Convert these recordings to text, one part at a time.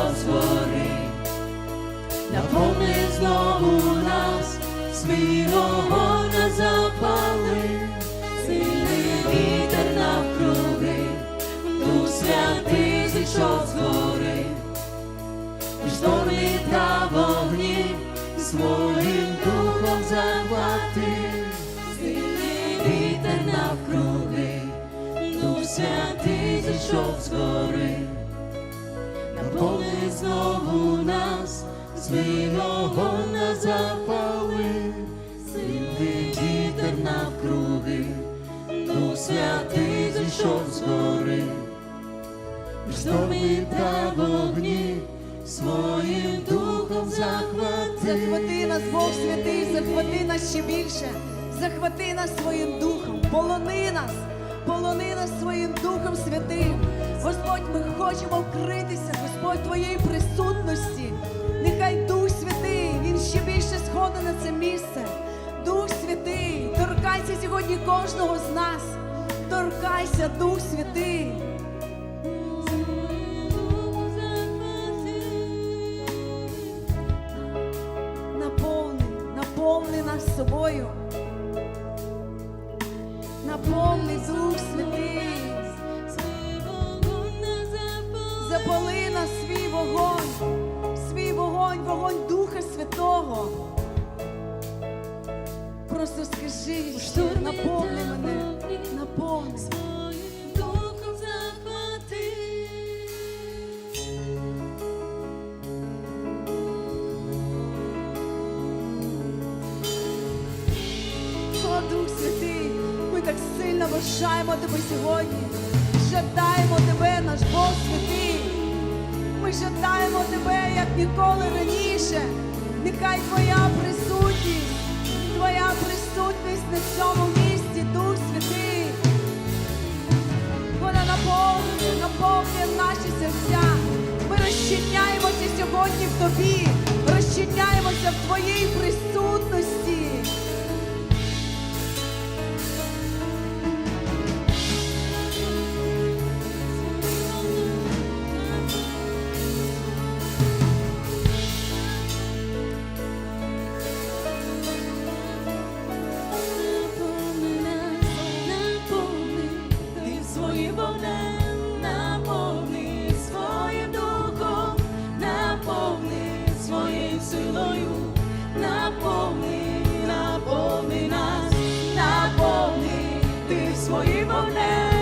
святий зійшов з гори, наповни знову нас, свій вогонь запали, сильний вітер навкруги, Дух святий зійшов з гори, штормі та вогні, своїм духом захватив, сильний вітер навкруги, Дух святий зійшов з гори, наповни знову нас, свій вогонь нас запалив, сильний вітер навкруги, Дух святий зійшов з гори, в штормі та вогні, своїм духом захватив. Захвати нас, Бог святий, захвати нас ще більше, захвати нас своїм духом, полони нас, полони нас своїм духом святим. Господь, ми хочемо вкритися, Господь, Твоєї присутності. Нехай Дух Святий, Він ще більше сходить на це місце. Дух Святий, торкайся сьогодні кожного з нас. Торкайся, Дух Святий. Наповни, наповни нас собою. Наповни Дух Святий. Запали на свій вогонь, свій вогонь, вогонь Духа Святого. Просто скажи, що наповни мене, наповни. Дух Святий, ми так сильно бажаємо тебе сьогодні. Жадаємо тебе, наш Бог святий. Ми жадаємо тебе, як ніколи раніше. Нехай твоя присутність, твоя присутність на цьому місці, Дух Святий. Вона наповнює, наповнює наші серця. Ми розчиняємося сьогодні в тобі, розчиняємося в твоїй присутності. Своїм вогнем,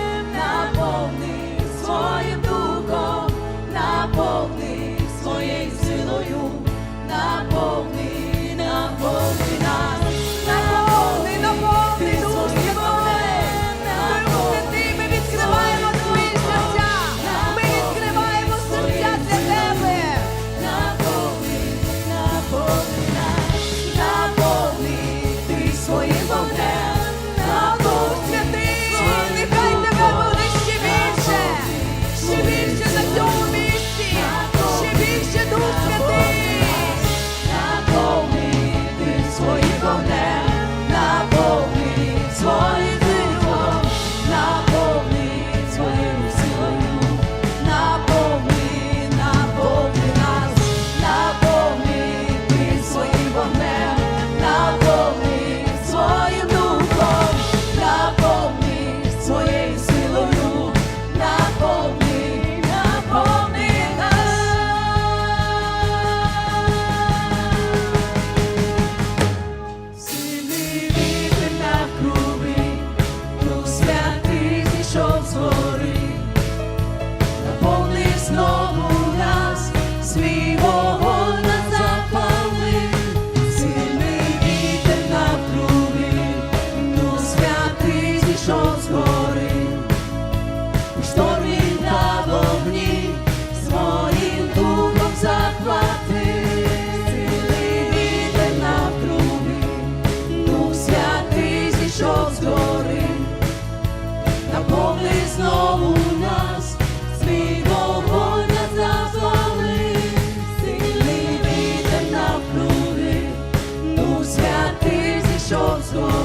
зійшов з